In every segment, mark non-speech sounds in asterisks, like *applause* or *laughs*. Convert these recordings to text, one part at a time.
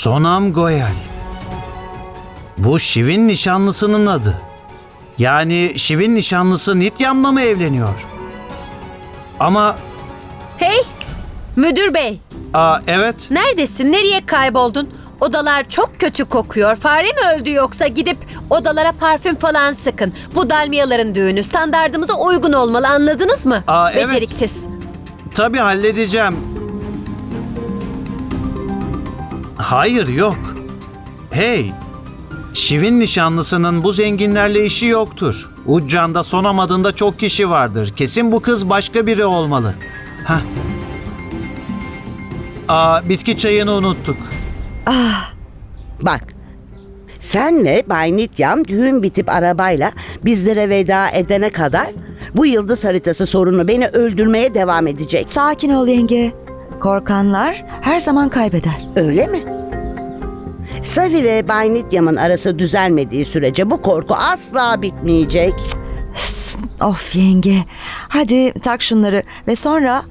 Sonam Goyal. Bu Şiv'in nişanlısının adı. Yani Şiv'in nişanlısı Nityam'la mı evleniyor? Ama Hey! Müdür bey, aa, evet neredesin? Nereye kayboldun? Odalar çok kötü kokuyor. Fare mi öldü yoksa gidip odalara parfüm falan sıkın. Bu dalmiyaların düğünü standardımıza uygun olmalı anladınız mı? Aa, evet. Beceriksiz. tabii halledeceğim. Hayır yok. Hey, Şiv'in nişanlısının bu zenginlerle işi yoktur. Uccan'da Sonam adında çok kişi vardır. Kesin bu kız başka biri olmalı. Hah. Aa, bitki çayını unuttuk. Bak. Sen ve Bay Nityam düğün bitip arabayla bizlere veda edene kadar bu yıldız haritası sorunu beni öldürmeye devam edecek. Sakin ol yenge. Korkanlar her zaman kaybeder. Öyle mi? Savi ve Bay Nityam'ın arası düzelmediği sürece bu korku asla bitmeyecek. Of yenge. Hadi tak şunları ve sonra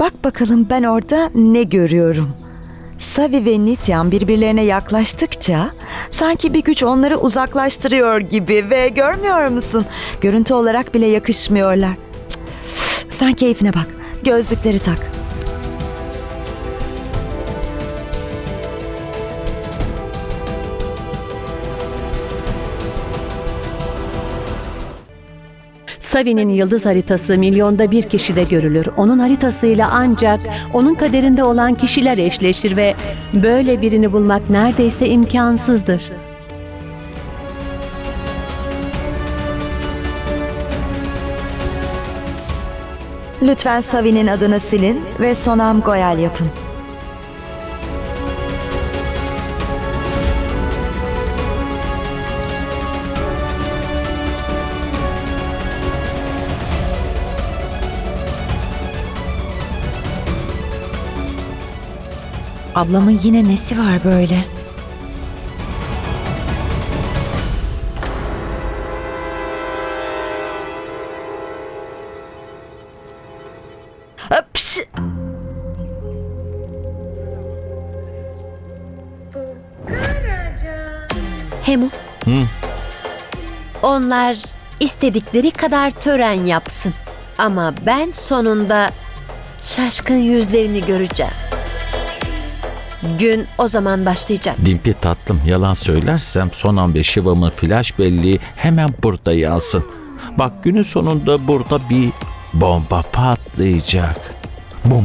bak bakalım ben orada ne görüyorum. Savi ve Nityam birbirlerine yaklaştıkça sanki bir güç onları uzaklaştırıyor gibi ve görmüyor musun? Görüntü olarak bile yakışmıyorlar. Cık. Sen keyfine bak. Gözlükleri tak. Savi'nin yıldız haritası milyonda bir kişide görülür. Onun haritasıyla ancak onun kaderinde olan kişiler eşleşir ve böyle birini bulmak neredeyse imkansızdır. Lütfen Savi'nin adını silin ve Sonam Goyal yapın. Ablamın yine nesi var böyle? Hapş! Hemu. Onlar istedikleri kadar tören yapsın. Ama ben sonunda şaşkın yüzlerini göreceğim. Gün o zaman başlayacak. Dimpi tatlım yalan söylersem Sonam ve Şivam'ın flash belleği hemen burada yansın. Bak günün sonunda burada bir bomba patlayacak. Bum.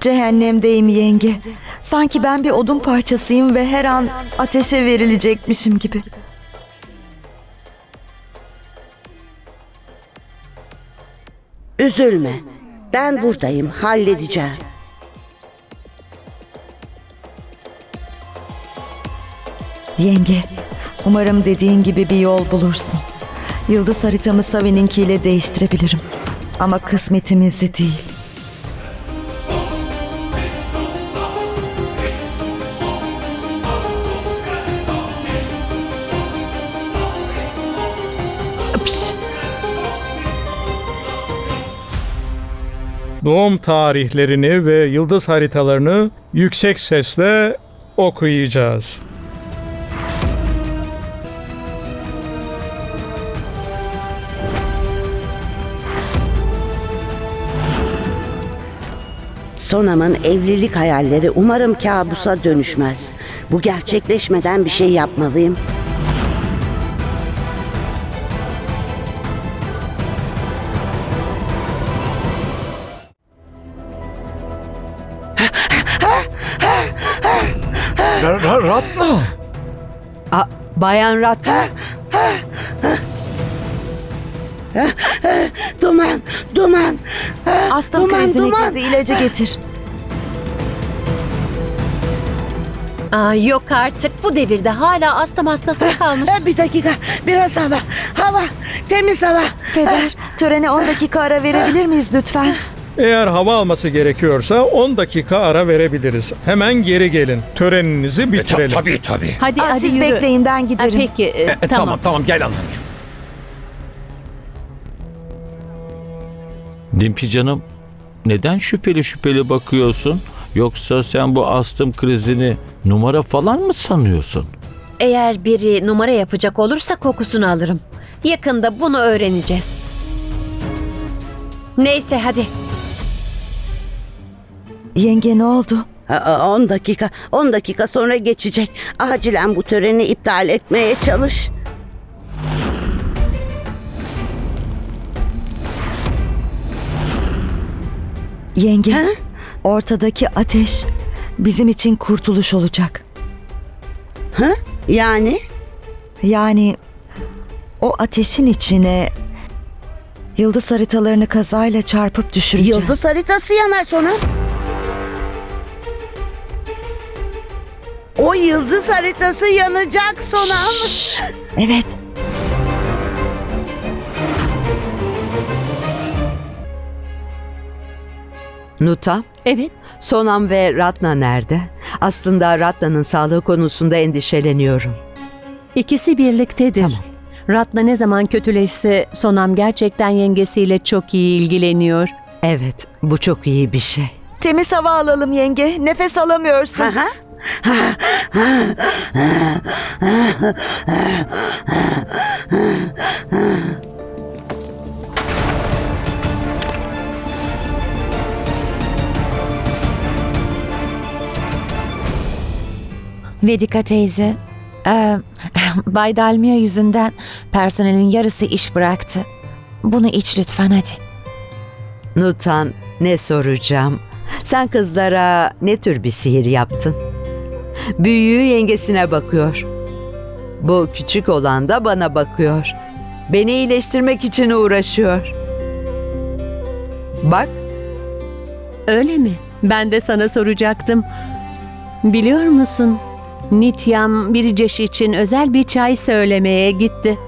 Cehennemdeyim yenge. Sanki ben bir odun parçasıyım ve her an ateşe verilecekmişim gibi. Üzülme. Ben buradayım. Halledeceğim. Yenge, umarım dediğin gibi bir yol bulursun. Yıldız haritamı Savi'ninkiyle değiştirebilirim. Ama kısmetimizi değil. Doğum tarihlerini ve yıldız haritalarını yüksek sesle okuyacağız. Sonam'ın evlilik hayalleri umarım kabusa dönüşmez. Bu gerçekleşmeden bir şey yapmalıyım. Bayan Ratna, Duman, duman. Astım Duman, krizine duman. girdi ilacı getir. Aa, yok artık bu devirde hala astım hastası mı kalmış. *laughs* Bir dakika, biraz hava. Hava, temiz hava. Peder, törene 10 dakika ara verebilir miyiz lütfen? Eğer hava alması gerekiyorsa 10 dakika ara verebiliriz. Hemen geri gelin. Töreninizi bitirelim. Tabii tabii. Hadi Aa, hadi siz yürü. bekleyin ben Ha, giderim. peki e, E, tamam. tamam tamam gel annem. Dimpi canım neden şüpheli şüpheli bakıyorsun? Yoksa sen bu astım krizini numara falan mı sanıyorsun? Eğer biri numara yapacak olursa kokusunu alırım. Yakında bunu öğreneceğiz. Neyse hadi. Yenge ne oldu? 10 dakika, 10 dakika sonra geçecek. Acilen bu töreni iptal etmeye çalış. Yenge, ortadaki ateş bizim için kurtuluş olacak. Yani Yani o ateşin içine yıldız haritalarını kazayla çarpıp düşüreceğiz. yıldız haritası yanar sonra. O yıldız haritası yanacak Sonam. Evet. Nuta, Evet. Sonam ve Ratna nerede? Aslında Ratna'nın sağlığı konusunda endişeleniyorum. İkisi birliktedir. Tamam. Ratna ne zaman kötüleşse Sonam gerçekten yengesiyle çok iyi ilgileniyor. Evet, bu çok iyi bir şey. Temiz hava alalım yenge. Nefes alamıyorsun. Aha. Vedika teyze, e, *laughs* Bay Dalmia yüzünden personelin yarısı iş bıraktı. Bunu iç lütfen hadi. Nutan, ne soracağım? Sen kızlara ne tür bir sihir yaptın? Büyüğü yengesine bakıyor. Bu küçük olan da bana bakıyor. Beni iyileştirmek için uğraşıyor. Bak, Öyle mi? Ben de sana soracaktım. Biliyor musun? Nityam Biriceş için özel bir çay söylemeye gitti.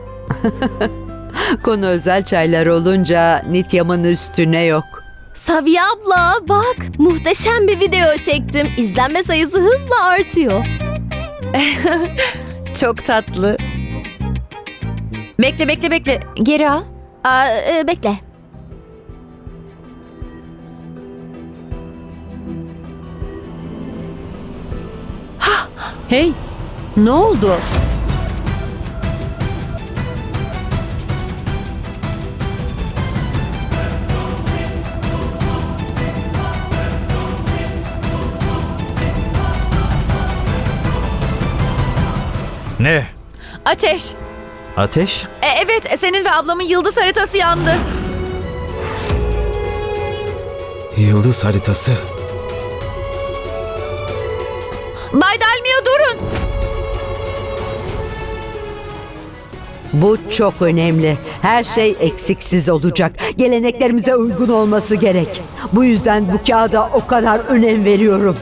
*laughs* konu özel çaylar olunca Nityam'ın üstüne yok. Saviye abla bak muhteşem bir video çektim. İzlenme sayısı hızla artıyor. *laughs* Çok tatlı. Bekle bekle bekle, geri al. Aa, e, bekle. *gasps* Hey, ne oldu? Ne? Ateş. Ateş? E, evet senin ve ablamın yıldız haritası yandı. Yıldız haritası. Bay Dalmia durun. Bu çok önemli. Her şey eksiksiz olacak. Geleneklerimize uygun olması gerek. Bu yüzden bu kağıda o kadar önem veriyorum.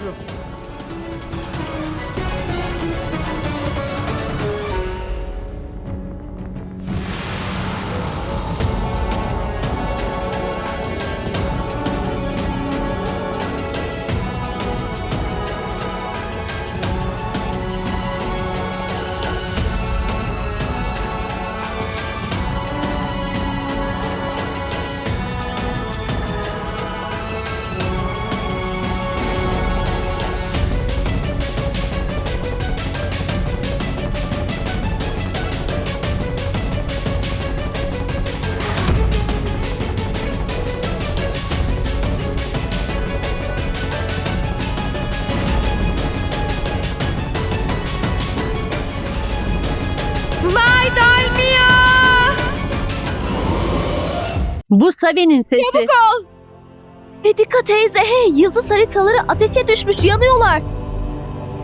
Bu Sabi'nin sesi. Çabuk ol. Vedika teyze hey yıldız haritaları ateşe düşmüş yanıyorlar.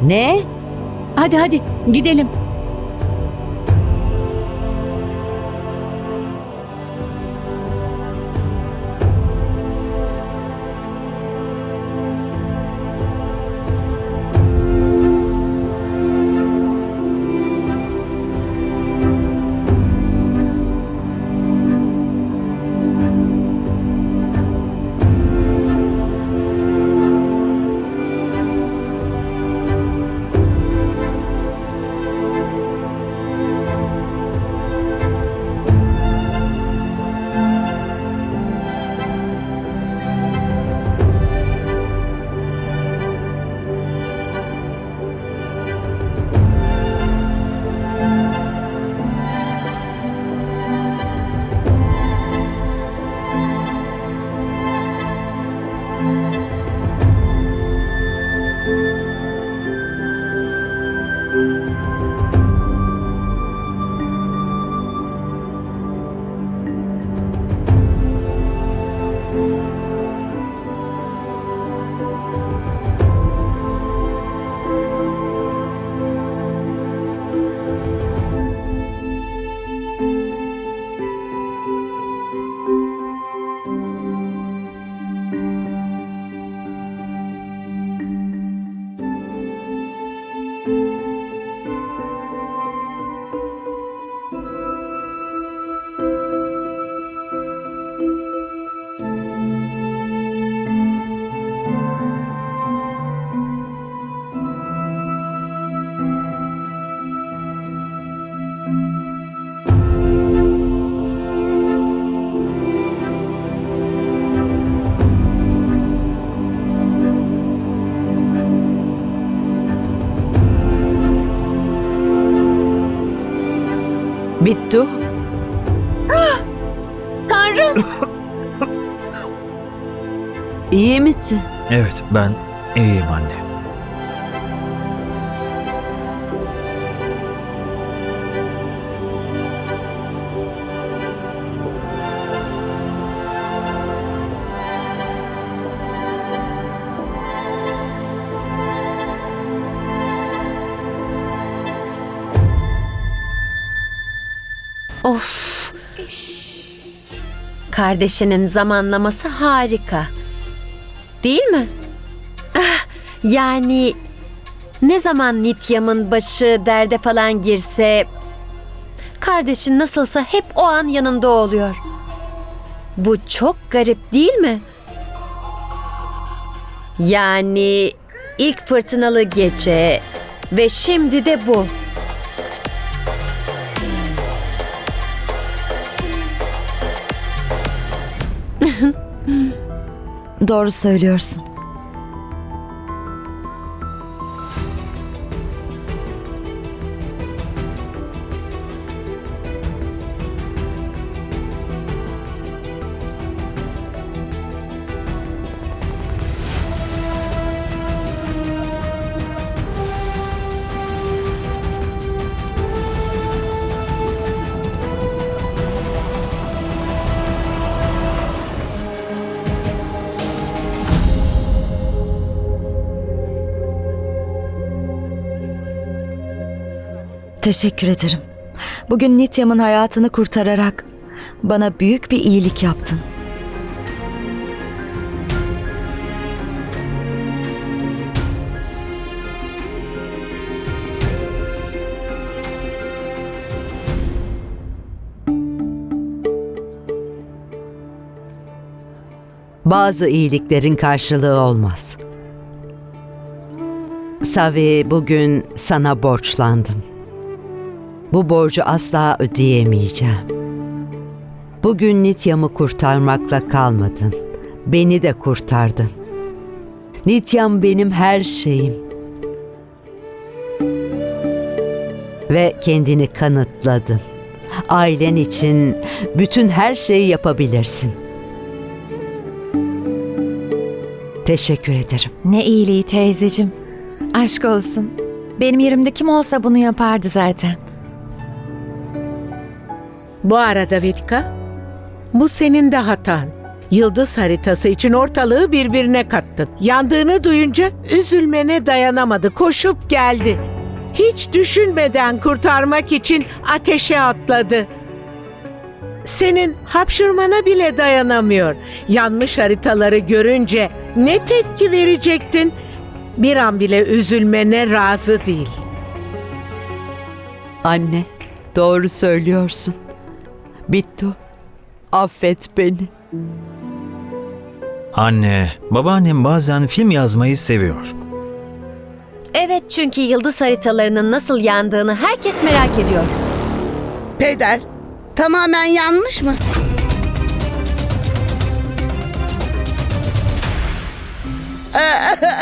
Ne? Hadi hadi gidelim. Bittu. Tanrım! İyi misin? Evet ben iyiyim anne. Kardeşinin zamanlaması harika. Değil mi? Ah, yani ne zaman Nityam'ın başı derde falan girse kardeşin nasılsa hep o an yanında oluyor. Bu çok garip değil mi? Yani ilk fırtınalı gece ve şimdi de bu. Doğru söylüyorsun. Teşekkür ederim. Bugün Nityam'ın hayatını kurtararak bana büyük bir iyilik yaptın. Bazı iyiliklerin karşılığı olmaz. Savi bugün sana borçlandım. Bu borcu asla ödeyemeyeceğim. Bugün Nityam'ı kurtarmakla kalmadın. Beni de kurtardın. Nityam benim her şeyim. Ve kendini kanıtladın. Ailen için bütün her şeyi yapabilirsin. Teşekkür ederim. Ne iyiliği teyzecim. Aşk olsun. Benim yerimde kim olsa bunu yapardı zaten. Bu arada Vedika, bu senin de hatan. Yıldız haritası için ortalığı birbirine kattın. Yandığını duyunca üzülmene dayanamadı, koşup geldi. Hiç düşünmeden kurtarmak için ateşe atladı. Senin hapşırmana bile dayanamıyor. Yanmış haritaları görünce ne tepki verecektin? Bir an bile üzülmene razı değil. Anne, doğru söylüyorsun. Bittu, affet beni. Anne, babaannem bazen film yazmayı seviyor. Evet çünkü yıldız haritalarının nasıl yandığını herkes merak ediyor. Peder, tamamen yanmış mı? *laughs*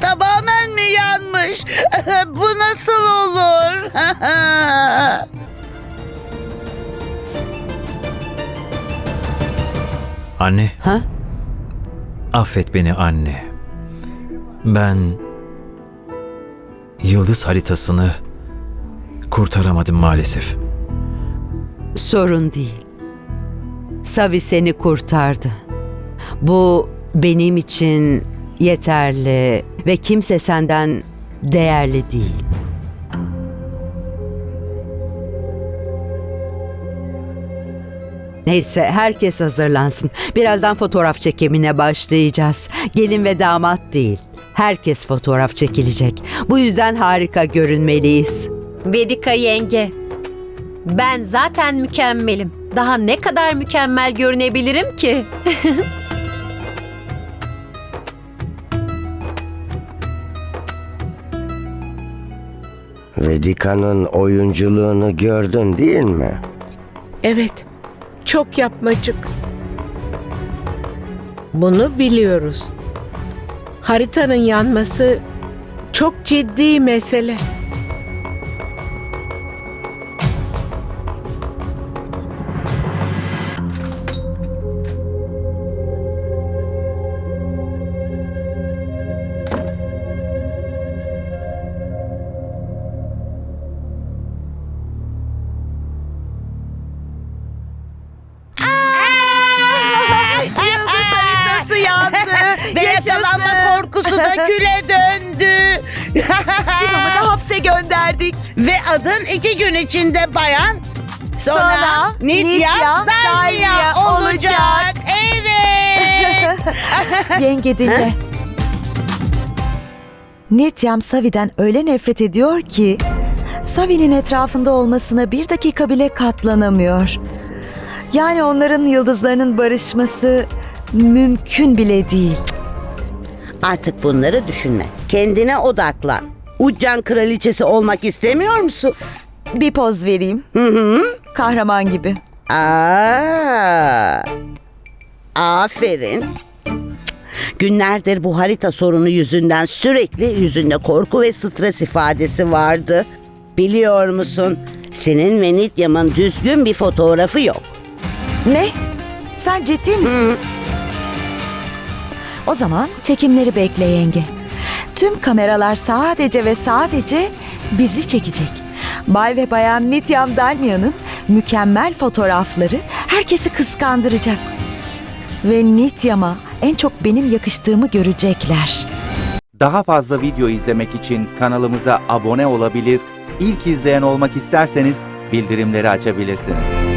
tamamen mi yanmış? *laughs* Bu nasıl olur? *laughs* Anne, Ha? affet beni anne. Ben yıldız haritasını kurtaramadım maalesef. Sorun değil. Savi seni kurtardı. Bu benim için yeterli ve kimse senden değerli değil. Neyse herkes hazırlansın. Birazdan fotoğraf çekimine başlayacağız. Gelin ve damat değil. Herkes fotoğraf çekilecek. Bu yüzden harika görünmeliyiz. Vedika yenge. Ben zaten mükemmelim. Daha ne kadar mükemmel görünebilirim ki? *laughs* Vedika'nın oyunculuğunu gördün değil mi? Evet, çok yapmacık. Bunu biliyoruz. Haritanın yanması çok ciddi mesele. Adın iki gün içinde bayan sonra, Sonra Nitya, Dalya olacak. olacak. Evet. *laughs* Yenge dinle. Nityam Savi'den öyle nefret ediyor ki Savi'nin etrafında olmasına bir dakika bile katlanamıyor. Yani onların yıldızlarının barışması mümkün bile değil. Artık bunları düşünme. Kendine odaklan. Uccan kraliçesi olmak istemiyor musun? Bir poz vereyim. Hı hı. Kahraman gibi. Aa, aferin. Günlerdir bu harita sorunu yüzünden sürekli yüzünde korku ve stres ifadesi vardı. Biliyor musun? Senin ve Nityam'ın düzgün bir fotoğrafı yok. Ne? Sen ciddi misin? O zaman çekimleri bekle yenge. Tüm kameralar sadece ve sadece bizi çekecek. Bay ve Bayan Nityam Dalmia'nın mükemmel fotoğrafları herkesi kıskandıracak. Ve Nityam'a en çok benim yakıştığımı görecekler. Daha fazla video izlemek için kanalımıza abone olabilir, ilk izleyen olmak isterseniz bildirimleri açabilirsiniz.